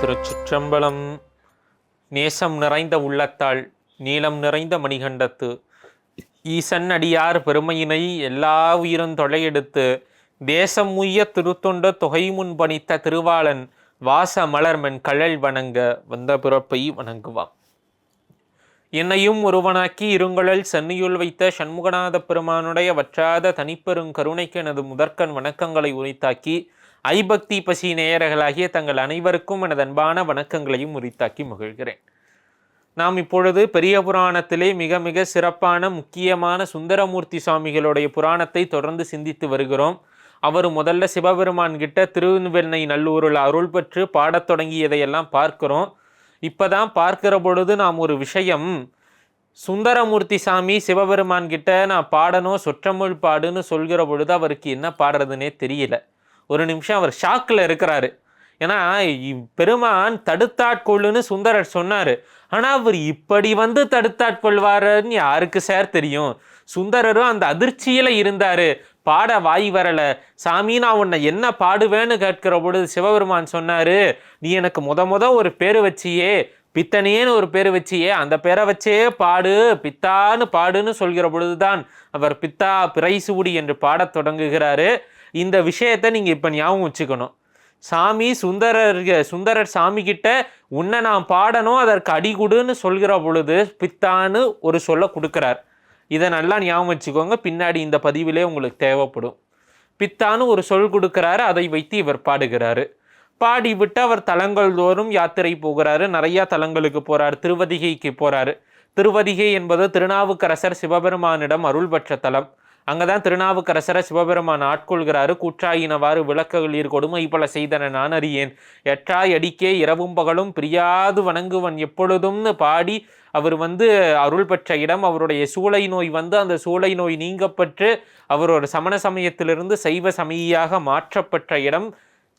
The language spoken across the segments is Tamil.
திருச்சிற்றம்பலம். நேசம் நிறைந்த உள்ளத்தாள் நீளம் நிறைந்த மணிகண்டத்து ஈசன் அடியார் பெருமையினை எல்லா உயிரும் தொலையெடுத்து தேசம் உய்ய திருத்தொண்ட தொகை முன் பணித்த திருவாளன் வாச மலர்மன் கழல் வணங்க வந்த பிறப்பை வணங்குவான். என்னையும் ஒருவனாக்கி இருங்கழல் சென்னையுள் வைத்த சண்முகநாத பெருமானுடைய வற்றாத தனிப்பெருங் கருணைக்கு எனது முதற்கண் வணக்கங்களை உரித்தாக்கி ஐபக்தி பசி நேயர்களாகிய தங்கள் அனைவருக்கும் எனது அன்பான வணக்கங்களையும் உரித்தாக்கி மகிழ்கிறேன். நாம் இப்பொழுது பெரிய புராணத்திலே மிக மிக சிறப்பான முக்கியமான சுந்தரமூர்த்தி சுவாமிகளுடைய புராணத்தை தொடர்ந்து சிந்தித்து வருகிறோம். அவர் முதல்ல சிவபெருமான் கிட்ட திருவெண்ணை நல்லூரில் அருள் பெற்று பாடத் தொடங்கியதையெல்லாம் பார்க்கிறோம். இப்பதான் பார்க்கிற பொழுது நாம் ஒரு விஷயம் சுந்தரமூர்த்தி சாமி சிவபெருமான் கிட்ட நான் பாடணும் சொற்றமிழ் பாடுன்னு சொல்கிற பொழுது அவருக்கு என்ன பாடுறதுனே தெரியல. ஒரு நிமிஷம் அவர் ஷாக்கில் இருக்கிறாரு. ஏன்னா இ- பெருமான் தடுத்தாட்கொள்ளுன்னு சுந்தரர் சொன்னார். ஆனால் அவர் இப்படி வந்து தடுத்தாட்கொள்வாருன்னு யாருக்கு சார் தெரியும்? சுந்தரரும் அந்த அதிர்ச்சியில் இருந்தார். பாட வாய் வரலை. சாமி நான் உன்னை என்ன பாடுவேன்னு கேட்கிற பொழுது சிவபெருமான் சொன்னார் நீ எனக்கு முத முத ஒரு பேர் வச்சியே பித்தனேன்னு ஒரு பேர் வச்சியே அந்த பேரை வச்சே பாடு பித்தான்னு பாடுன்னு சொல்கிற பொழுதுதான் அவர் பித்தா பிறைசூடி என்று பாடத் தொடங்குகிறாரு. இந்த விஷயத்தை நீங்கள் இப்போ ஞாபகம் வச்சுக்கணும். சாமி சுந்தரர் சுந்தரர் சாமி கிட்ட உன்னை நான் பாடணும் அதற்கு அடிகுடுன்னு சொல்கிற பொழுது பித்தான்னு ஒரு சொல்ல கொடுக்குறார். இதை நல்லா ஞாபகம் வச்சுக்கோங்க. பின்னாடி இந்த பதிவிலே உங்களுக்கு தேவைப்படும். பித்தான்னு ஒரு சொல் கொடுக்குறாரு அதை வைத்து இவர் பாடுகிறாரு. பாடிவிட்டு அவர் தலங்கள் தோறும் யாத்திரை போகிறாரு. நிறையா தலங்களுக்கு போகிறார் திருவதிகைக்கு போகிறாரு திருவதிகை என்பது திருநாவுக்கரசர் சிவபெருமானிடம் அருள் பெற்ற தலம். அங்கே தான் திருநாவுக்கரசரை சிவபெருமான் ஆட்கொள்கிறாரு. கூற்றாயினவாறு விளக்குகளீர் கொடுமை பல செய்தன நான் அறியேன். எட்டாய் அடிக்கே இரவும் பகலும் பிரியாது வணங்குவன் எப்பொழுதும்னு பாடி அவர் வந்து அருள் பெற்ற இடம். அவருடைய சூளை நோய் வந்து அந்த சூளை நோய் நீங்கப்பட்டு அவர் ஒரு சமண சமயத்திலிருந்து சைவ சமயியாக மாற்றப்பட்ட இடம்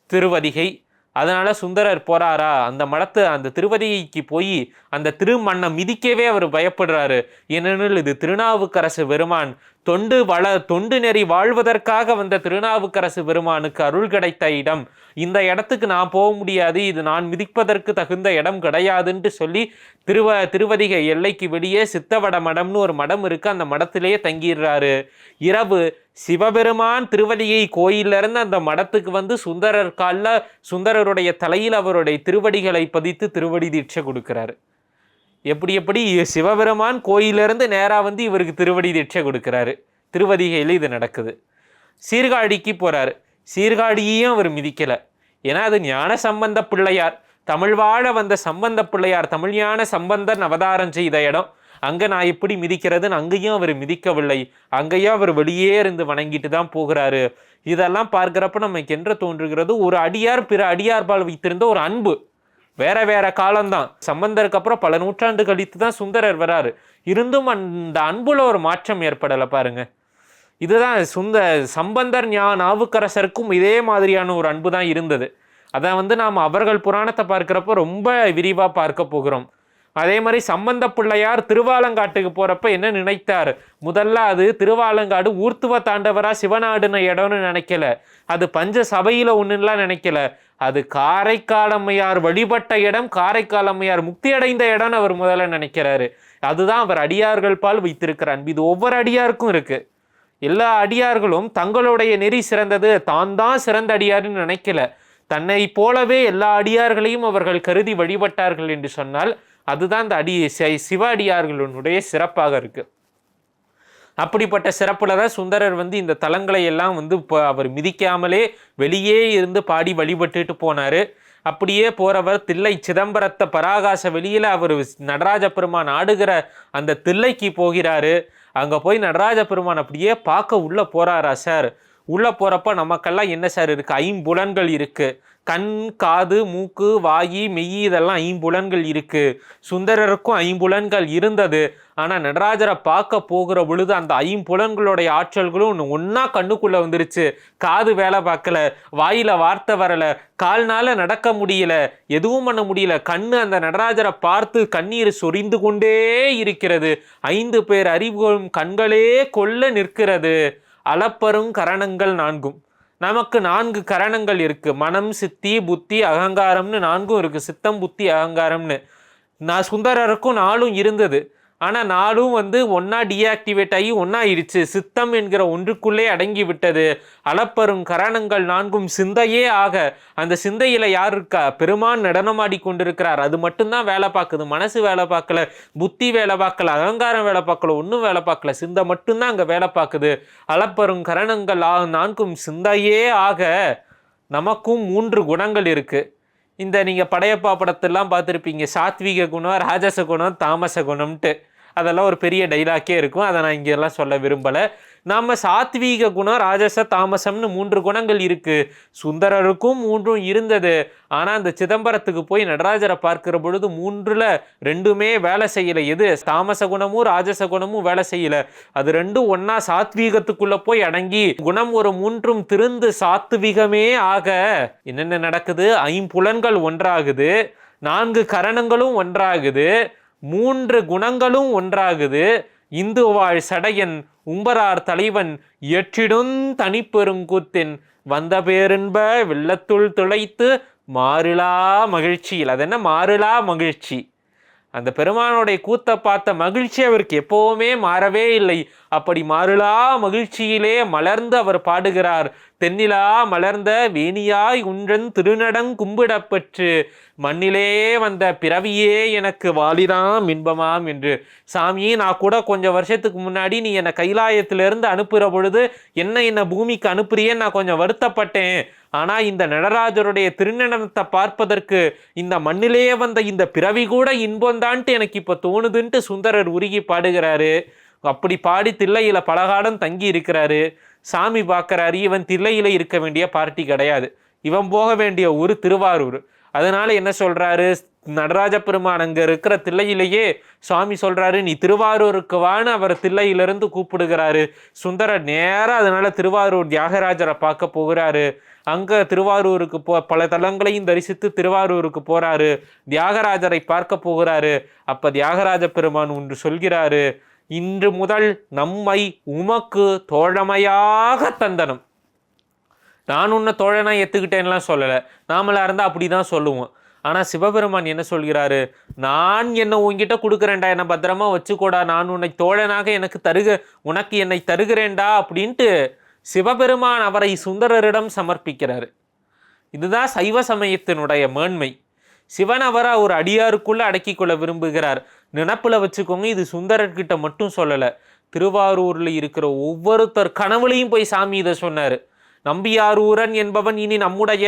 திருவதிகை. அதனால் சுந்தரர் போறாரா? அந்த மடத்து அந்த திருவதிகைக்கு போய் அந்த திருமண்ணை மிதிக்கவே அவர் பயப்படுறாரு. ஏனெனில் இது திருநாவுக்கரசு பெருமான். தொண்டு வள தொண்டு நெறி வாழ்வதற்காக வந்த திருநாவுக்கரசு பெருமானுக்கு அருள் கிடைத்த இடம். இந்த இடத்துக்கு நான் போக முடியாது. இது நான் மிதிப்பதற்கு தகுந்த இடம் கிடையாதுன்ட்டு சொல்லி திருவ திருவதிகை எல்லைக்கு வெளியே சித்தவட மடம்னு ஒரு மடம் இருக்குது அந்த மடத்திலேயே தங்கிடுறாரு. இரவு சிவபெருமான் திருவடியை கோயிலிருந்து இருந்து அந்த மடத்துக்கு வந்து சுந்தரர் காலில் சுந்தரருடைய தலையில் அவருடைய திருவடிகளை பதித்து திருவடி தீட்சை கொடுக்குறாரு. எப்படி எப்படி சிவபெருமான் கோயிலிருந்து நேராக வந்து இவருக்கு திருவடி தீட்சை கொடுக்குறாரு. திருவதிகையில் இது நடக்குது. சீர்காழிக்கு போகிறாரு சீர்காழியையும் அவர் மிதிக்கலை. ஏன்னா அது ஞான சம்பந்த பிள்ளையார். தமிழ் வாழ வந்த சம்பந்த பிள்ளையார் தமிழ் ஞான சம்பந்தன் அவதாரம் செய்த இடம். அங்கே நான் எப்படி மிதிக்கிறதுன்னு அங்கேயும் அவர் மிதிக்கவில்லை. அங்கேயும் அவர் வெளியே இருந்து வணங்கிட்டு தான் போகிறாரு. இதெல்லாம் பார்க்குறப்ப நமக்கு என்ன தோன்றுகிறது? ஒரு அடியார் பிற அடியார்பால் வைத்திருந்த ஒரு அன்பு. வேற வேற காலம்தான். சம்பந்தருக்கு அப்புறம் பல நூற்றாண்டு கழித்து தான் சுந்தரர் வராரு. இருந்தும் அந்த அன்புல ஒரு மாற்றம் ஏற்படலை பாருங்க. இதுதான் சுந்த சம்பந்தர் ஞா நாவுக்கரசருக்கும் இதே மாதிரியான ஒரு அன்பு தான் இருந்தது. அதை வந்து நாம் அவர்கள் புராணத்தை பார்க்குறப்ப ரொம்ப விரிவாக பார்க்க போகிறோம். அதே மாதிரி சம்பந்த பிள்ளையார் திருவாலங்காட்டுக்கு போகிறப்ப என்ன நினைத்தார்? முதல்ல அது திருவாலங்காடு ஊர்த்துவ தாண்டவராக சிவநாடுன இடம்னு நினைக்கல. அது பஞ்ச சபையில் ஒன்றுலாம் நினைக்கல. அது காரைக்காலம்மையார் வழிபட்ட இடம் காரைக்காலம்மையார் முக்தி அடைந்த இடம்னு அவர் முதல்ல நினைக்கிறாரு. அதுதான் அவர் அடியார்கள் பால் வைத்திருக்கிற அன்பு. இது ஒவ்வொரு அடியாருக்கும் இருக்கு. எல்லா அடியார்களும் தங்களுடைய நெறி சிறந்தது. தான் தான் சிறந்த அடியார்னு நினைக்கல. தன்னை போலவே எல்லா அடியார்களையும் அவர்கள் கருதி வழிபட்டார்கள் என்று சொன்னால் அதுதான் இந்த அடி சிவ அடியார்களுடைய சிறப்பாக இருக்குது அப்படிப்பட்ட சிறப்பில் தான் சுந்தரர் வந்து இந்த தலங்களை எல்லாம் வந்து இப்போ அவர் மிதிக்காமலே வெளியே இருந்து பாடி வழிபட்டுட்டு போனார். அப்படியே போகிறவர் தில்லை சிதம்பரத்தை பராகாச வெளியில் அவர் நடராஜ பெருமான் ஆடுகிற அந்த தில்லைக்கு போகிறாரு. அங்கே போய் நடராஜ பெருமான் அப்படியே பார்க்க உள்ளே போகிறாரா சார்? உள்ளே போகிறப்ப நமக்கெல்லாம் என்ன சார் இருக்குது ஐம்புலன்கள் இருக்குது கண் காது மூக்கு வாயி மெய் இதெல்லாம் ஐம்புலன்கள் இருக்கு. சுந்தரருக்கும் ஐம்புலன்கள் இருந்தது. ஆனால் நடராஜரை பார்க்க போகிற பொழுது அந்த ஐம்புலன்களுடைய ஆற்றல்களும் ஒன்றா கண்ணுக்குள்ளே வந்துருச்சு. காது வேலை பார்க்கல வாயில் வார்த்தை வரலை கால்னால நடக்க முடியல எதுவும் பண்ண முடியல. கண்ணு அந்த நடராஜரை பார்த்து கண்ணீர் சொரிந்து கொண்டே இருக்கிறது. ஐந்து பேர் அறிவுகளும் கண்களே கொல்ல நிற்கிறது. அளப்பரும் கரணங்கள் நான்கும். நமக்கு நான்கு கரணங்கள் இருக்கு. மனம் சித்தி புத்தி அகங்காரம்னு நான்கும் இருக்கு. சித்தம் புத்தி அகங்காரம்னு. நான் சுந்தரருக்கும் நாளும் இருந்தது. ஆனால் நாளும் வந்து ஒன்றா டீஆக்டிவேட் ஆகி ஒன்றா ஆயிடுச்சு சித்தம் என்கிற ஒன்றுக்குள்ளே அடங்கி விட்டது. அளப்பரும் கரணங்கள் நான்கும் சிந்தையே ஆக. அந்த சிந்தையில் யார் இருக்கா? பெருமான் நடனமாடி கொண்டிருக்கிறார். அது மட்டும்தான் வேலை பார்க்குது. மனசு வேலை பார்க்கல. புத்தி வேலை பார்க்கல. அகங்காரம் வேலை பார்க்கல. ஒன்றும் வேலை பார்க்கல. சிந்தை மட்டும்தான் அங்கே வேலை பார்க்குது. அளப்பரும் கரணங்கள் ஆ நான்கும் சிந்தையே ஆக. நமக்கும் மூன்று குணங்கள் இருக்குது இந்த நீங்கள் படையப்பா படத்தெல்லாம் பார்த்துருப்பீங்க. சாத்விக குணம் ராஜச குணம் தாமச குணம்ன்ட்டு அதெல்லாம் ஒரு பெரிய டைலாக்கே இருக்கும். அதை நான் இங்கெல்லாம் சொல்ல விரும்பலை. நம்ம சாத்வீக குணம் ராஜச தாமசம்னு மூன்று குணங்கள் இருக்குது சுந்தரருக்கும் மூன்றும் இருந்தது. ஆனால் அந்த சிதம்பரத்துக்கு போய் நடராஜரை பார்க்கிற பொழுது மூன்றில் ரெண்டுமே வேலை செய்யலை. எது? தாமச குணமும் ராஜச குணமும் வேலை செய்யல. அது ரெண்டும் ஒன்றா சாத்வீகத்துக்குள்ளே போய் அடங்கி குணம் ஒரு மூன்றும் திருந்து சாத்வீகமே ஆக என்னென்ன நடக்குது? ஐம்புலன்கள் ஒன்றாகுது. நான்கு கரணங்களும் ஒன்றாகுது. மூன்று குணங்களும் ஒன்றாகுது. இந்து வாழ் சடையன் உம்பரார் தலைவன் எற்றிடும் தனிப்பெருங்கூத்தின் வந்த பேரின்ப வெள்ளத்துள் துளைத்து மாறிலா மகிழ்ச்சியில். அது என்ன? மாறிலா மகிழ்ச்சி. அந்த பெருமானுடைய கூத்தை பார்த்த மகிழ்ச்சி அவருக்கு எப்பவுமே மாறவே இல்லை. அப்படி மாறுலா மகிழ்ச்சியிலே மலர்ந்து அவர் பாடுகிறார். தென்னிலா மலர்ந்த வேணியாய் உன்றன் திருநடங் கும்பிடப்பற்று மண்ணிலே வந்த பிறவியே எனக்கு வாலிதாம் இன்பமாம் என்று. சாமி நான் கூட கொஞ்சம் வருஷத்துக்கு முன்னாடி நீ என்னை கைலாயத்திலிருந்து அனுப்புகிற பொழுது என்ன என்ன பூமிக்கு அனுப்புறியே நான் கொஞ்சம் வருத்தப்பட்டேன். ஆனால் இந்த நடராஜருடைய திருநடனத்தை பார்ப்பதற்கு இந்த மண்ணிலேயே வந்த இந்த பிறவி கூட இன்பந்தான்ட்டு எனக்கு இப்போ தோணுதுன்ட்டு சுந்தரர் உருகி பாடுகிறாரு. அப்படி பாடி தில்லையில் பலகாலம் தங்கி இருக்கிறாரு. சாமி பார்க்கறாரு இவன் தில்லையில் இருக்க வேண்டிய பார்ட்டி கிடையாது. இவன் போக வேண்டிய ஊர் திருவாரூர். அதனால் என்ன சொல்கிறாரு நடராஜ பெருமான் அங்கே இருக்கிற தில்லையிலேயே சுவாமி சொல்கிறாரு நீ திருவாரூருக்கு வான்னு அவர் தில்லையிலிருந்து கூப்பிடுகிறாரு. சுந்தரர் நேராக அதனால் திருவாரூர் தியாகராஜரை பார்க்க போகிறாரு. அங்க திருவாரூருக்கு போ பல தலங்களையும் தரிசித்து திருவாரூருக்கு போறாரு. தியாகராஜரை பார்க்க போகிறாரு. அப்ப தியாகராஜ பெருமான் ஒன்று சொல்கிறாரு இன்று முதல் நம்மை உமக்கு தோழமையாக தந்தனம். நான் உன்னை தோழனா ஏத்துக்கிட்டேன்லாம் சொல்லலை. நாமளா இருந்தா அப்படிதான் சொல்லுவோம். ஆனா சிவபெருமான் என்ன சொல்கிறாரு நான் என்ன உன்கிட்ட கொடுக்குறேன்டா என்னை பத்திரமா வச்சுக்கோடா. நான் உன்னை தோழனாக எனக்கு தருக உனக்கு என்னை தருகிறேன்டா அப்படின்ட்டு சிவபெருமான் அவரை சுந்தரரிடம் சமர்ப்பிக்கிறார். இதுதான் சைவ சமயத்தினுடைய மேன்மை. சிவன் அவரை ஒரு அடியாருக்குள்ளே அடக்கி கொள்ள விரும்புகிறார். நினப்பில் வச்சுக்கோங்க இது சுந்தரர்கிட்ட மட்டும் சொல்லலை. திருவாரூரில் இருக்கிற ஒவ்வொருத்தர் கனவுலையும் போய் சாமி இதை சொன்னார். நம்பியாரூரன் என்பவன் இனி நம்முடைய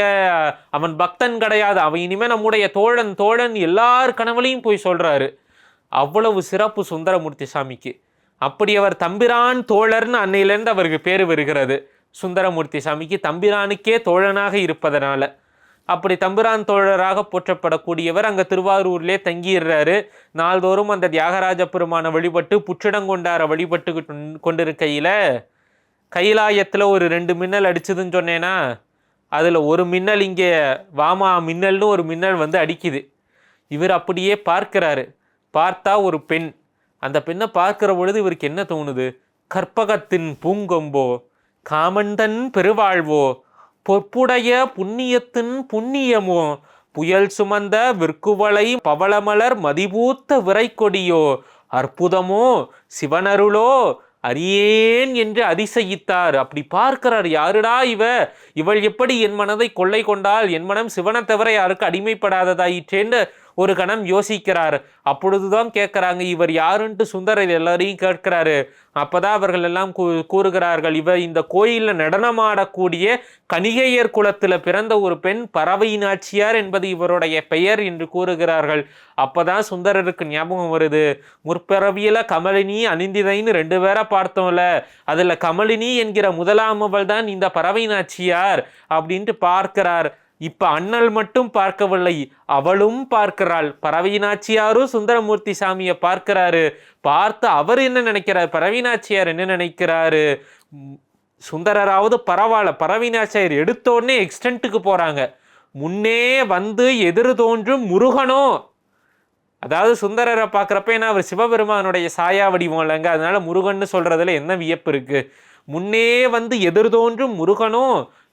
அவன் பக்தன் கிடையாது. அவன் இனிமேல் நம்முடைய தோழன் தோழன் எல்லார் கனவுலையும் போய் சொல்கிறாரு அவ்வளவு சிறப்பு சுந்தரமூர்த்தி சாமிக்கு. அப்படி அவர் தம்பிரான் தோழர்னு அன்னையிலேருந்து அவருக்கு பேர் வருகிறது. சுந்தரமூர்த்தி சாமிக்கு தம்பிரானுக்கே தோழனாக இருப்பதனால. அப்படி தம்பிரான் தோழராக போற்றப்படக்கூடியவர் அங்கே திருவாரூர்லே தங்கிடுறாரு நாள்தோறும் அந்த தியாகராஜ பெருமானை வழிபட்டு புற்றிடங்கொண்டார வழிபட்டு கொண்டிருக்கையில் கைலாயத்தில் ஒரு ரெண்டு மின்னல் அடிச்சதுன்னு சொன்னேன்னா அதில் ஒரு மின்னல் இங்கே வாமா மின்னல்னு ஒரு மின்னல் வந்து அடிக்குது. இவர் அப்படியே பார்க்கிறாரு. பார்த்தா ஒரு பெண். அந்த பெண்ணை பார்க்கிற பொழுது இவருக்கு என்ன தோணுது? கற்பகத்தின் பூங்கொம்போ காமந்தன் பெருவாழ்வோ பொற்புடைய புண்ணியத்தின் புண்ணியமோ புயல் சுமந்த விற்குவளை பவளமலர் மதிபூத்த விரைக்கொடியோ அற்புதமோ சிவனருளோ அறியேன் என்று அதிசயித்தார். அப்படி பார்க்கிறார் யாருடா இவ? இவள் எப்படி என் மனதை கொள்ளை கொண்டால் என் மனம் சிவனை தவிர யாருக்கு அடிமைப்படாததாயிற்றேன்னு ஒரு கணம் யோசிக்கிறார். அப்பொழுதுதான் கேட்கிறாங்க இவர் யாருன்ட்டு? சுந்தரர் எல்லாரையும் கேட்கிறாரு. அப்பதான் அவர்கள் எல்லாம் கூ- கூறுகிறார்கள் இவர் இந்த கோயிலில் நடனமாடக்கூடிய கணிகையர் குலத்தில் பிறந்த ஒரு பெண் பறவை நாச்சியார் என்பது இவருடைய பெயர் என்று கூறுகிறார்கள். அப்பதான் சுந்தரருக்கு ஞாபகம் வருது முற்பிறவியில கமலினி அனிந்திதைன்னு ரெண்டு பேரை பார்த்தோம்ல. அதுல கமலினி என்கிற முதலாமவள் தான் இந்த பறவை நாச்சியார் அப்படின்ட்டு பார்க்கிறார். இப்ப அண்ணல் மட்டும் பார்க்கவில்லை அவளும் பார்க்கிறாள். பரவினாச்சியாரும் சுந்தரமூர்த்தி சாமியை பார்க்கிறாரு. பார்த்து அவர் என்ன நினைக்கிறார்? பறவை என்ன நினைக்கிறாரு? சுந்தரராவது பரவாயில்ல பரவீனாச்சியார் நாச்சியார் எடுத்த உடனே எக்ஸ்டென்ட்டுக்கு போறாங்க. முன்னே வந்து எதிர் தோன்றும் முருகனோ? அதாவது சுந்தரரை பார்க்குறப்ப ஏன்னா அவர் சிவபெருமானுடைய சாயா வடிவம் இல்லைங்க? அதனால முருகன்னு சொல்றதுல என்ன வியப்பு இருக்கு? முன்னே வந்து எதிர் தோன்றும் முருகனோ?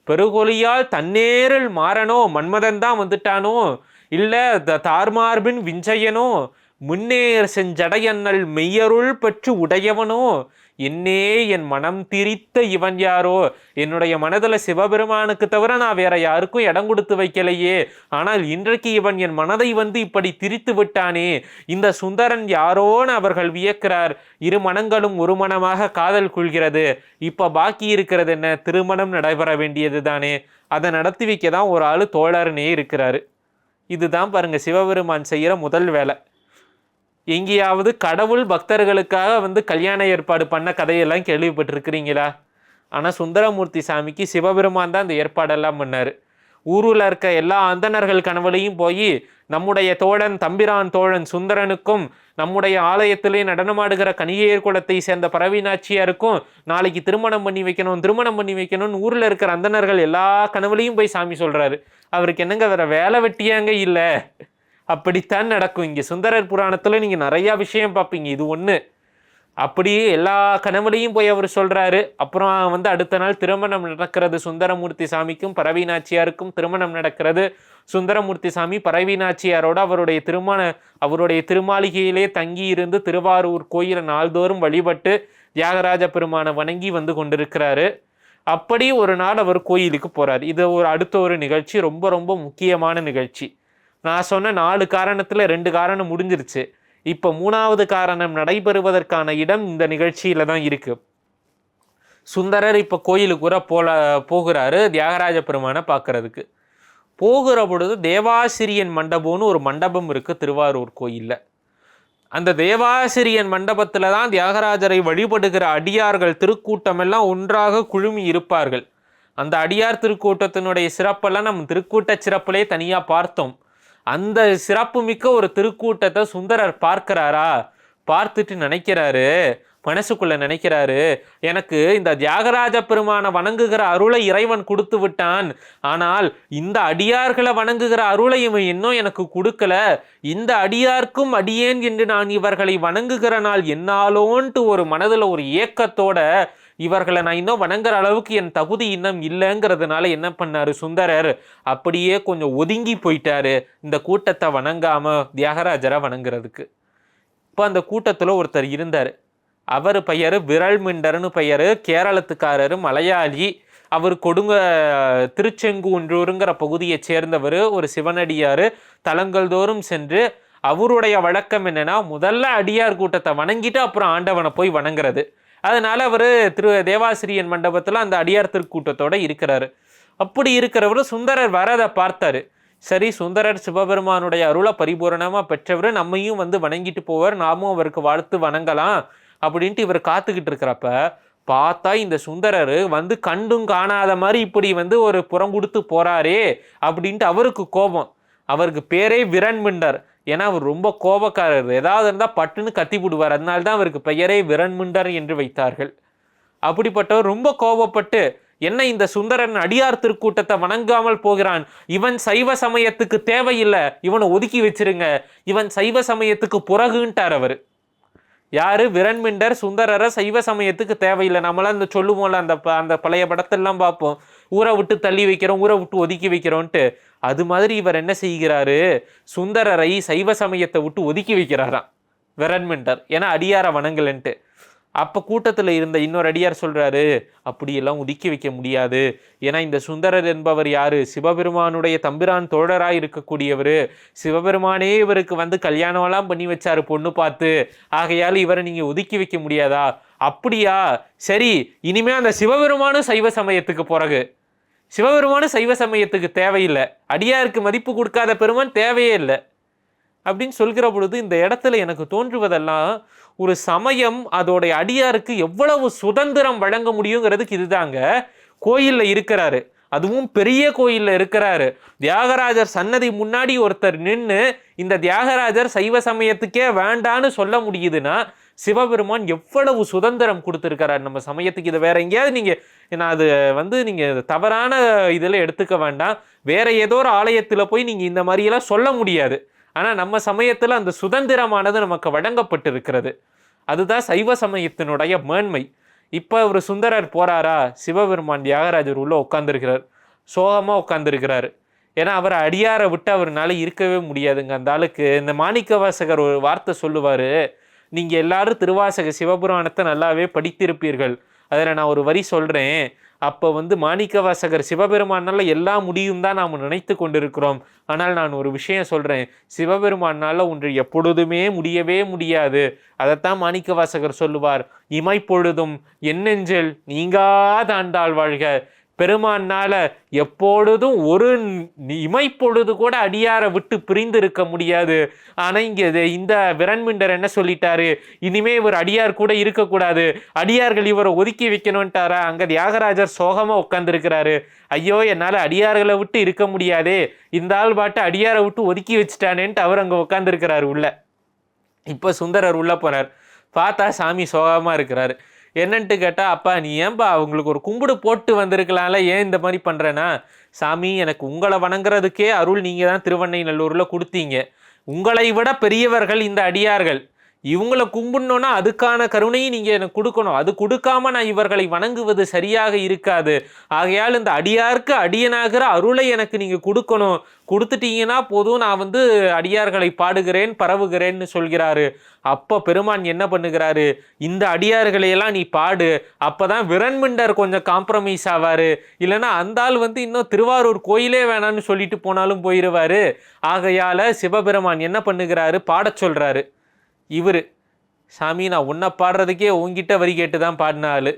பெருகொலியால் தன்னேரில் மாறனோ? மன்மதன் தான் வந்துட்டானோ? இல்லை த- தார்மார்பின் விஞ்சையனோ? முன்னேர் செஞ்சடையன்னல் மெய்யருள் பெற்று உடையவனோ? என்னே என் மனம் திரித்த இவன் யாரோ? என்னுடைய மனதில் சிவபெருமானுக்கு தவிர நான் வேற யாருக்கும் இடம் கொடுத்து வைக்கலையே. ஆனால் இன்றைக்கு இவன் என் மனதை வந்து இப்படி திரித்து விட்டானே. இந்த சுந்தரன் யாரோன்னு அவர்கள் வியக்கிறார். இரு மனங்களும் ஒரு மனமாக காதல் கொள்கிறது. இப்போ பாக்கி இருக்கிறது என்ன? திருமணம் நடைபெற வேண்டியது தானே. அதை நடத்தி வைக்க தான் ஒரு ஆள் தோழர்னே இருக்கிறாரு. இதுதான் பாருங்க சிவபெருமான் செய்கிற முதல் வேலை. எங்கேயாவது கடவுள் பக்தர்களுக்காக வந்து கல்யாண ஏற்பாடு பண்ண கதையெல்லாம் கேள்விப்பட்டிருக்கிறீங்களா? ஆனால் சுந்தரமூர்த்தி சாமிக்கு சிவபெருமான் தான் அந்த ஏற்பாடெல்லாம் பண்ணார். ஊருல இருக்க எல்லா அந்தணர்கள் கனவுலையும் போய் நம்முடைய தோழன் தம்பிரான் தோழன் சுந்தரனுக்கும் நம்முடைய ஆலயத்திலே நடனமாடுகிற கணிகையர் குலத்தை சேர்ந்த பரவினாச்சியாருக்கும் நாளைக்கு திருமணம் பண்ணி வைக்கணும் திருமணம் பண்ணி வைக்கணும்னு ஊரில் இருக்கிற அந்தணர்கள் எல்லா கனவுலையும் போய் சாமி சொல்கிறாரு அவருக்கு என்னங்க வேற வேலை வெட்டியாங்க இல்லை? அப்படித்தான் நடக்கும். இங்கே சுந்தரர் புராணத்தில் நீங்கள் நிறையா விஷயம் பார்ப்பீங்க. இது ஒன்று அப்படியே எல்லா கனவுலையும் போய் அவர் சொல்கிறாரு அப்புறம் வந்து அடுத்த நாள் திருமணம் நடக்கிறது. சுந்தரமூர்த்தி சாமிக்கும் பரவீனாட்சியாருக்கும் திருமணம் நடக்கிறது. சுந்தரமூர்த்தி சாமி பரவினாச்சியாரோட அவருடைய திருமண அவருடைய திருமாளிகையிலே தங்கி இருந்து திருவாரூர் கோயிலை நாள்தோறும் வழிபட்டு தியாகராஜ பெருமானை வணங்கி வந்து கொண்டிருக்கிறாரு. அப்படி ஒரு நாள் அவர் கோயிலுக்கு போகிறார் இது ஒரு அடுத்த ஒரு நிகழ்ச்சி. ரொம்ப ரொம்ப முக்கியமான நிகழ்ச்சி. நான் சொன்ன நாலு காரணத்தில் ரெண்டு காரணம் முடிஞ்சிருச்சு. இப்போ மூணாவது காரணம் நடைபெறுவதற்கான இடம் இந்த நிகழ்ச்சியில் தான் இருக்குது சுந்தரர் இப்போ கோயிலுக்கு கூட போல போகிறாரு தியாகராஜ பெருமானை பார்க்கறதுக்கு. போகிற பொழுது தேவாசிரியன் மண்டபம்னு ஒரு மண்டபம் இருக்குது திருவாரூர் கோயிலில். அந்த தேவாசிரியன் மண்டபத்தில் தான் தியாகராஜரை வழிபடுகிற அடியார்கள் திருக்கூட்டமெல்லாம் ஒன்றாக குழுமி இருப்பார்கள். அந்த அடியார் திருக்கூட்டத்தினுடைய சிறப்பெல்லாம் நம்ம திருக்கூட்ட சிறப்பிலே தனியாக பார்த்தோம். அந்த சிறப்பு மிக்க ஒரு திருக்கூட்டத்தை சுந்தரர் பார்க்கிறாரா? பார்த்துட்டு நினைக்கிறாரு. மனசுக்குள்ள நினைக்கிறாரு. எனக்கு இந்த தியாகராஜ பெருமானை வணங்குகிற அருளை இறைவன் கொடுத்து விட்டான். ஆனால் இந்த அடியார்களை வணங்குகிற அருளை இவன் இன்னும் எனக்கு கொடுக்கல. இந்த அடியார்க்கும் அடியேன் என்று நான் இவர்களை வணங்குகிற நாள் என்னாலோன்ட்டு ஒரு மனதில் ஒரு ஏக்கத்தோட இவர்களை நான் இன்னும் வணங்குற அளவுக்கு என் தகுதி இன்னும் இல்லைங்கிறதுனால என்ன பண்ணாரு சுந்தரர்? அப்படியே கொஞ்சம் ஒதுங்கி போயிட்டாரு இந்த கூட்டத்தை வணங்காமல் தியாகராஜரை வணங்குறதுக்கு. இப்போ அந்த கூட்டத்தில் ஒருத்தர் இருந்தார். அவர் பெயர் விரல் மிண்டர்னு பெயர். கேரளத்துக்காரர் மலையாளி. அவர் கொடுங்க திருச்செங்குன்றூருங்கிற பகுதியை சேர்ந்தவர் ஒரு சிவனடியார். தலங்கள் தோறும் சென்று அவருடைய வழக்கம் என்னென்னா முதல்ல அடியார் கூட்டத்தை வணங்கிட்டு அப்புறம் ஆண்டவனை போய் வணங்குறது. அதனால் அவர் திரு தேவாசிரியன் மண்டபத்தில் அந்த அடியார் திருக்கூட்டத்தோடு இருக்கிறாரு. அப்படி இருக்கிறவர் சுந்தரர் வரதை பார்த்தாரு. சரி சுந்தரர் சிவபெருமானுடைய அருளை பரிபூரணமாக பெற்றவர் நம்மையும் வந்து வணங்கிட்டு போவார் நாமும் அவருக்கு வாழ்த்து வணங்கலாம் அப்படின்ட்டு இவர் காத்துக்கிட்டு இருக்கிறப்ப பார்த்தா இந்த சுந்தரர் வந்து கண்டும் காணாத மாதிரி இப்படி வந்து ஒரு புறம் கொடுத்து போகிறாரே அப்படின்ட்டு அவருக்கு கோபம். அவருக்கு பேரே விரண்மிண்டர். ஏன்னா அவர் ரொம்ப கோபக்காரர். ஏதாவது இருந்தால் பட்டுன்னு கத்தி விடுவார் அதனால தான் அவருக்கு பெயரே விரண்முண்டர் என்று வைத்தார்கள். அப்படிப்பட்டவர் ரொம்ப கோபப்பட்டு என்ன இந்த சுந்தரன் அடியார் திருக்கூட்டத்தை வணங்காமல் போகிறான்? இவன் சைவ சமயத்துக்கு தேவையில்லை. இவனை ஒதுக்கி வச்சிருங்க. இவன் சைவ சமயத்துக்கு புறகுன்ட்டார் அவர். யாரு? விரண்மிண்டர் சுந்தரரை சைவ சமயத்துக்கு தேவையில்லை. நம்மளாம் இந்த சொல்லுவோம்ல அந்த ப- அந்த பழைய படத்தெல்லாம் பார்ப்போம். ஊரை விட்டு தள்ளி வைக்கிறோம் ஊரை விட்டு ஒதுக்கி வைக்கிறோன்ட்டு அது மாதிரி இவர் என்ன செய்கிறாரு? சுந்தரரை சைவ சமயத்தை விட்டு ஒதுக்கி வைக்கிறாராம் விரண்மிண்டர் ஏன்னா அடியார வணங்கலன்ட்டு. அப்போ கூட்டத்தில் இருந்த இன்னொரு அடியார் சொல்கிறாரு அப்படியெல்லாம் ஒதுக்கி வைக்க முடியாது. ஏன்னா இந்த சுந்தரர் என்பவர் யார்? சிவபெருமானுடைய தம்பிரான் தோழராக இருக்கக்கூடியவர். சிவபெருமானே இவருக்கு வந்து கல்யாணம்லாம் பண்ணி வச்சாரு பொண்ணு பார்த்து. ஆகையால் இவரை நீங்கள் ஒதுக்கி வைக்க முடியாதா? அப்படியா. சரி இனிமே அந்த சிவபெருமானும் சைவ சமயத்துக்கு பிறகு சிவபெருமானும் சைவ சமயத்துக்கு தேவையில்லை. அடியாருக்கு மதிப்பு கொடுக்காத பெருமான் தேவையே இல்லை. அப்படின்னு சொல்கிற பொழுது இந்த இடத்துல எனக்கு தோன்றுவதெல்லாம் ஒரு சமயம் அதோடைய அடியாருக்கு எவ்வளவு சுதந்திரம் வழங்க முடியுங்கிறதுக்கு இதுதாங்க. கோயிலில் இருக்கிறாரு. அதுவும் பெரிய கோயிலில் இருக்கிறாரு. தியாகராஜர் சன்னதி முன்னாடி ஒருத்தர் நின்று இந்த தியாகராஜர் சைவ சமயத்துக்கே வேண்டான்னு சொல்ல முடியுதுன்னா சிவபெருமான் எவ்வளவு சுதந்திரம் கொடுத்துருக்கிறார் நம்ம சமயத்துக்கு. இதை வேற எங்கேயாவது நீங்கள் நான் அது வந்து நீங்கள் தவறான இதில் எடுத்துக்க வேண்டாம். வேற ஏதோ ஒரு ஆலயத்தில் போய் நீங்கள் இந்த மாதிரியெல்லாம் சொல்ல முடியாது. ஆனால் நம்ம சமயத்தில் அந்த சுதந்திரமானது நமக்கு வழங்கப்பட்டிருக்கிறது. அதுதான் சைவ சமயத்தினுடைய மேன்மை. இப்போ ஒரு சுந்தரர் போகிறாரா சிவபெருமான் தியாகராஜர் உள்ளே உட்காந்துருக்கிறார் சோகமாக உட்காந்துருக்கிறாரு ஏன்னா அவர் அடியாரை விட்டு அவர்னால இருக்கவே முடியாதுங்க. அந்த ஆளுக்கு இந்த மாணிக்க வாசகர் ஒரு வார்த்தை சொல்லுவார். நீங்கள் எல்லாரும் திருவாசக சிவபுராணத்தை நல்லாவே படித்திருப்பீர்கள். அதில் நான் ஒரு வரி சொல்கிறேன் அப்போ வந்து மாணிக்கவாசகர் சிவபெருமானால் எல்லா எல்லாம் முடியும் தான் நாம் நினைத்து கொண்டிருக்கிறோம். ஆனால் நான் ஒரு விஷயம் சொல்கிறேன் சிவபெருமானால் ஒன்று எப்பொழுதுமே முடியவே முடியாது. அதைத்தான் மாணிக்கவாசகர் சொல்லுவார். இமைப்பொழுதும் என்னெஞ்சல் நீங்காதாண்டாள் வாழ்க. பெருமானால எப்பொழுதும் ஒரு இமைப்பொழுது கூட அடியாரை விட்டு பிரிந்து இருக்க முடியாது. ஆனால் இங்கே இது- இந்த விரண்மிண்டர் என்ன சொல்லிட்டாரு? இனிமே இவர் அடியார் கூட இருக்கக்கூடாது. அடியார்கள் இவரை ஒதுக்கி வைக்கணும்ட்டாரா? அங்கே தியாகராஜர் சோகமாக உட்காந்துருக்கிறாரு ஐயோ என்னால் அடியார்களை விட்டு இருக்க முடியாதே. இந்த ஆள் பாட்டு அடியாரை விட்டு ஒதுக்கி வச்சுட்டானேன்ட்டு அவர் அங்கே உட்காந்துருக்கிறாரு உள்ள. இப்போ சுந்தரர் உள்ளே போனார் பார்த்தா சாமி சோகமாக இருக்கிறாரு. என்னன்ட்டு கேட்டால் அப்பா நீ ஏன்பா அவங்களுக்கு ஒரு கும்பிடு போட்டு வந்திருக்கலாம்ல? ஏன் இந்த மாதிரி பண்ணுறேன்னா சாமி எனக்கு உங்களை வணங்குறதுக்கே அருள் நீங்கள் தான் திருவண்ணைநல்லூர்ல கொடுத்தீங்க. உங்களை விட பெரியவர்கள் இந்த அடியார்கள். இவங்களை கும்பிடணும்னா அதுக்கான கருணையும் நீங்கள் எனக்கு கொடுக்கணும். அது கொடுக்காம நான் இவர்களை வணங்குவது சரியாக இருக்காது. ஆகையால் இந்த அடியாருக்கு அடியனாகிற அருளை எனக்கு நீங்கள் கொடுக்கணும். கொடுத்துட்டீங்கன்னா போதும் நான் வந்து அடியார்களை பாடுகிறேன் பரவுகிறேன்னு சொல்கிறாரு. அப்போ பெருமான் என்ன பண்ணுகிறாரு? இந்த அடியார்களையெல்லாம் நீ பாடு. அப்போ தான் விரண்மிண்டர் கொஞ்சம் காம்ப்ரமைஸ் ஆவார். இல்லைன்னா அந்த ஆள் வந்து இன்னும் திருவாரூர் கோயிலே வேணான்னு சொல்லிட்டு போனாலும் போயிடுவாரு ஆகையால் சிவபெருமான் என்ன பண்ணுகிறாரு? பாடச் சொல்கிறாரு இவர். சாமி நான் உன்னை பாடுறதுக்கே உன்கிட்ட வரி கேட்டு தான் பாடின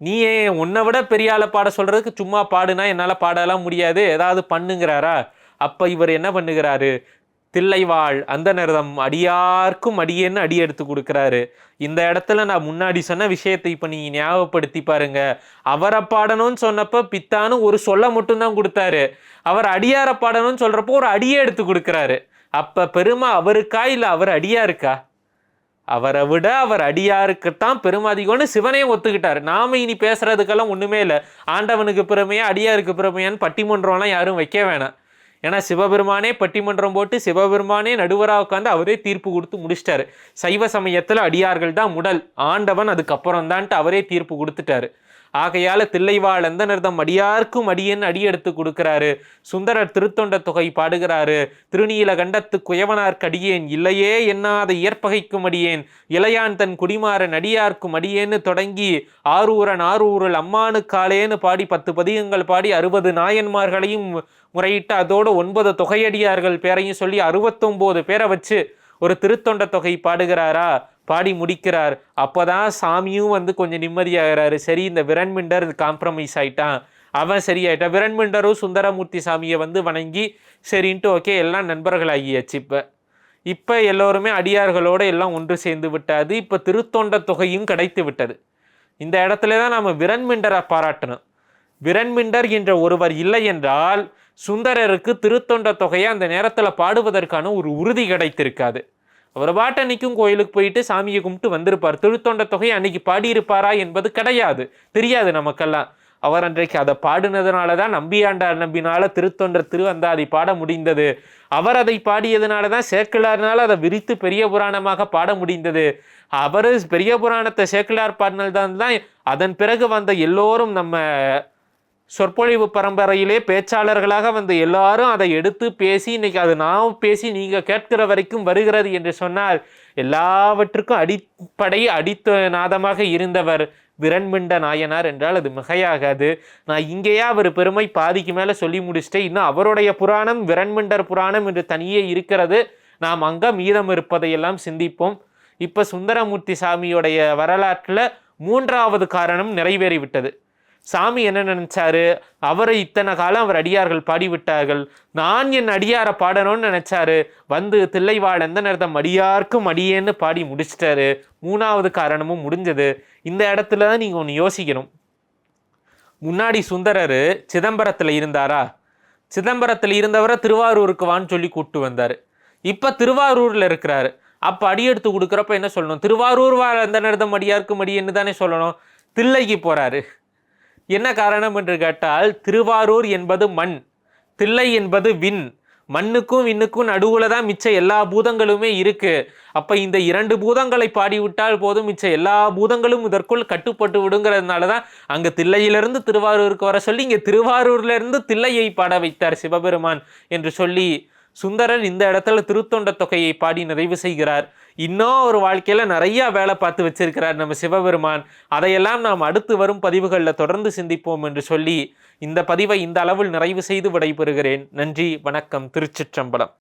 நீ ஏன் உன்னை விட பெரிய ஆளை பாட சொல்கிறதுக்கு சும்மா பாடுனா என்னால் பாடலாம் முடியாது. ஏதாவது பண்ணுங்கிறாரா? அப்போ இவர் என்ன பண்ணுகிறாரு? தில்லைவாள் அந்த நிறதம் அடியார்க்கும் அடியேன்னு அடி எடுத்து கொடுக்குறாரு. இந்த இடத்துல நான் முன்னாடி சொன்ன விஷயத்தை இப்போ நீ ஞாபகப்படுத்தி பாருங்க. அவரை பாடணும்னு சொன்னப்போ பித்தானு ஒரு சொல்ல மட்டும்தான் கொடுத்தாரு. அவர் அடியாரை பாடணும்னு சொல்கிறப்போ ஒரு அடியே எடுத்து கொடுக்குறாரு. அப்போ பெருமா அவருக்கா இல்லை அவர் அடியா இருக்கா அவரை விட அவர் அடியாருக்குத்தான் பெருமதிகம்னு சிவனே ஒத்துக்கிட்டார். நாம இனி பேசுறதுக்கெல்லாம் ஒண்ணுமே இல்லை. ஆண்டவனுக்கு பிறமையா அடியாருக்கு பிறமையான்னு பட்டிமன்றம்லாம் யாரும் வைக்க வேணாம். ஏன்னா சிவபெருமானே பட்டிமன்றம் போட்டு சிவபெருமானே நடுவராக உட்காந்து அவரே தீர்ப்பு கொடுத்து முடிச்சிட்டாரு. சைவ சமயத்துல அடியார்கள் தான் உடல். ஆண்டவன் அதுக்கப்புறம் தான்ட்டு அவரே தீர்ப்பு கொடுத்துட்டாரு. ஆகையால தில்லைவாழ் எந்த அடியார்க்கும் அடியன் அடி எடுத்து கொடுக்கிறாரு. சுந்தரர் திருத்தொண்ட தொகை பாடுகிறாரு. திருநீல கண்டத்து குயவனார்க்கு அடியேன் இல்லையே எண்ணாத இயற்பகைக்கும் அடியேன். இளையான் தன் குடிமாறன் அடியார்க்கும் அடியேன்னு தொடங்கி ஆரூரன் ஆரூரல் அம்மானுக்காலேன்னு பாடி பத்து பதிகங்கள் பாடி அறுபது நாயன்மார்களையும் முறையிட்டு அதோடு ஒன்பது தொகையடியார்கள் பேரையும் சொல்லி அறுபத்தொம்போது பேரை வச்சு ஒரு திருத்தொண்ட தொகை பாடுகிறாரா? பாடி முடிக்கிறார். அப்பதான் சாமியும் வந்து கொஞ்சம் நிம்மதியாகிறாரு. சரி இந்த விரண்மிண்டர் காம்ப்ரமைஸ் ஆயிட்டான். அவன் சரியாயிட்டான். விரண்மிண்டரும் சுந்தரமூர்த்தி சாமியை வந்து வணங்கி சரின்ட்டு ஓகே எல்லாம் நண்பர்கள் ஆகியாச்சு இப்போ. இப்போ எல்லோருமே அடியார்களோடு எல்லாம் ஒன்று சேர்ந்து விட்டாது. இப்போ திருத்தொண்ட தொகையும் கிடைத்து விட்டது. இந்த இடத்துல தான் நாம் விரண்மிண்டரை பாராட்டணும். விரண்மிண்டர் என்ற ஒருவர் இல்லை என்றால் சுந்தரருக்கு திருத்தொண்ட தொகையை அந்த நேரத்தில் பாடுவதற்கான ஒரு உறுதி கிடைத்திருக்காது. அவர் பாட்டை அன்னைக்கும் கோயிலுக்கு போயிட்டு சாமியை கும்பிட்டு வந்திருப்பார். திருத்தொண்ட தொகை அன்னைக்கு பாடியிருப்பாரா என்பது கிடையாது. தெரியாது நமக்கெல்லாம். அவர் அன்றைக்கு அதை பாடினதுனால தான் நம்பியாண்டார் நம்பினால திருத்தொண்டர் திருவந்தாதி பாட முடிந்தது. அவர் அதை பாடியதுனால தான் சேக்கிழார்னால அதை விரித்து பெரிய புராணமாக பாட முடிந்தது. அவர் பெரிய புராணத்தை சேக்கிழார் பாடினதுதான் தான் அதன் பிறகு வந்த எல்லோரும் நம்ம சொற்பொழிவு பரம்பரையிலே பேச்சாளர்களாக வந்து எல்லாரும் அதை எடுத்து பேசி இன்னைக்கு அது நான் பேசி நீங்கள் கேட்கிற வரைக்கும் வருகிறது என்று சொன்னால் எல்லாவற்றுக்கும் அடிப்படை அடித்த நாதமாக இருந்தவர் விரண்மிண்ட நாயனார் என்றால் அது மிகையாகாது. நான் இங்கேயே அவர் பெருமை பாதிக்கு மேலே சொல்லி முடிச்சிட்டேன். இன்னும் அவருடைய புராணம் விரண்மிண்டர் புராணம் என்று தனியே இருக்கிறது. நாம் அங்கே மீதம் இருப்பதையெல்லாம் சிந்திப்போம். இப்போ சுந்தரமூர்த்தி சாமியுடைய வரலாற்றில் மூன்றாவது காரணம் நிறைவேறிவிட்டது. சாமி என்ன நினைச்சாரு? அவரை இத்தனை காலம் அவர் அடியார்கள் பாடிவிட்டார்கள். நான் என் அடியாரை பாடணும்னு நினைச்சாரு. வந்து தில்லைவாழ் எந்த நேரத்தம் அடியார்க்கும் அடியேன்னு பாடி முடிச்சிட்டாரு. மூணாவது காரணமும் முடிஞ்சது. இந்த இடத்துல தான் நீங்கள் ஒன்று யோசிக்கணும். முன்னாடி சுந்தரர் சிதம்பரத்தில் இருந்தாரா? சிதம்பரத்தில் இருந்தவரை திருவாரூருக்கு வான்னு சொல்லி கூப்பிட்டு வந்தார். இப்போ திருவாரூரில் இருக்கிறாரு. அப்போ அடியெடுத்து கொடுக்குறப்ப என்ன சொல்லணும்? திருவாரூர் வா எந்த நேரத்தம் அடியார்க்கும் அடியேன்னு தானே சொல்லணும். தில்லைக்கு போகிறாரு என்ன காரணம் என்று கேட்டால் திருவாரூர் என்பது மண் தில்லை என்பது விண். மண்ணுக்கும் விண்ணுக்கும் நடுவுல தான் மிச்ச எல்லா பூதங்களுமே இருக்கு. அப்ப இந்த இரண்டு பூதங்களை பாடிவிட்டால் போதும் மிச்ச எல்லா பூதங்களும் இதற்குள் கட்டுப்பட்டு விடுங்கிறதுனால தான் அங்க தில்லையிலிருந்து திருவாரூருக்கு வர சொல்லி இங்க திருவாரூர்லேருந்து தில்லையை பாட வைத்தார் சிவபெருமான் என்று சொல்லி சுந்தரர் இந்த இடத்துல திருத்தொண்ட தொகையை பாடி நிறைவு செய்கிறார். இன்னும் ஒரு வாழ்க்கையில் நிறையா வேலை பார்த்து வச்சிருக்கிறார் நம்ம சிவபெருமான். அதையெல்லாம் நாம் அடுத்து வரும் பதிவுகளில் தொடர்ந்து சிந்திப்போம் என்று சொல்லி இந்த பதிவை இந்த அளவில் நிறைவு செய்து விடைபெறுகிறேன். நன்றி வணக்கம் திருச்சிற்றம்பலம்.